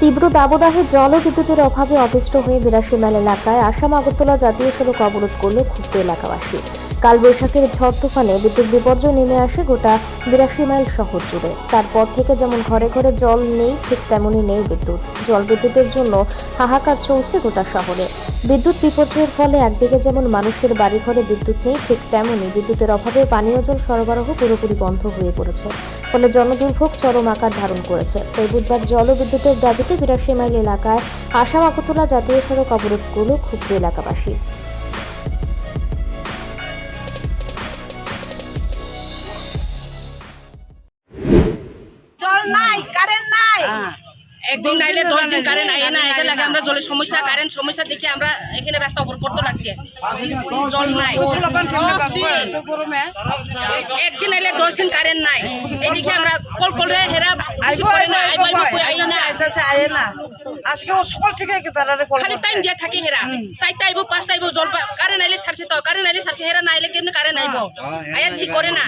তীব্র দাবদাহে জল ও বিদ্যুতের অভাবে অতিষ্ঠ হয়ে বিরাশি মেল এলাকায় আসাম আগরতলা জাতীয় সড়ক অবরোধ করল ক্ষুব্ধ এলাকাবাসী। কালবৈশাখীর ঝড় তুফানে বিদ্যুৎ বিপর্যয় নেমে আসে গোটা বিরাশি মাইল শহর জুড়ে। তারপর থেকে যেমন ঘরে ঘরে জল নেই, ঠিক তেমনই নেই বিদ্যুৎ। জল বিদ্যুতের জন্য হাহাকার চলছে গোটা শহরে। বিদ্যুৎ বিপর্যয়ের ফলে একদিকে যেমন মানুষের বাড়ি ঘরে বিদ্যুৎ নেই, ঠিক তেমনই বিদ্যুতের অভাবে পানীয় জল সরবরাহ পুরোপুরি বন্ধ হয়ে পড়েছে। ফলে জনদুর্ভোগ চরম আকার ধারণ করেছে। তাই বুধবার জল ও বিদ্যুতের দাবিতে বিরাশি মাইল এলাকায় আসাম আগরতলা জাতীয় সড়ক অবরোধ করল ক্ষুব্ধ এলাকাবাসী। নাই কারেন্ট নাই একদিন নাইলে দশ দিন কারেন্ট আইয়ে না এটা লাগে আমরা জলের সমস্যা কারেন্ট সমস্যা দেখে আমরা এখানে রাস্তা অবর করতে লাগছি জল নাই একদিন আইলে দশ দিন কারেন্ট নাই এদিকে আমরা কল করে হেরা করে না না আজকে ও সকল থেকে খালি টাইম দিয়া থাকে হেরা চারটা আইব পাঁচটা আইব জল কারেন্ট আইলে সারছে তো কারেন্ট আইলে সারছে হেরা না আইলে কেমনে কারেন্ট আইব আয়া ঠিক করে না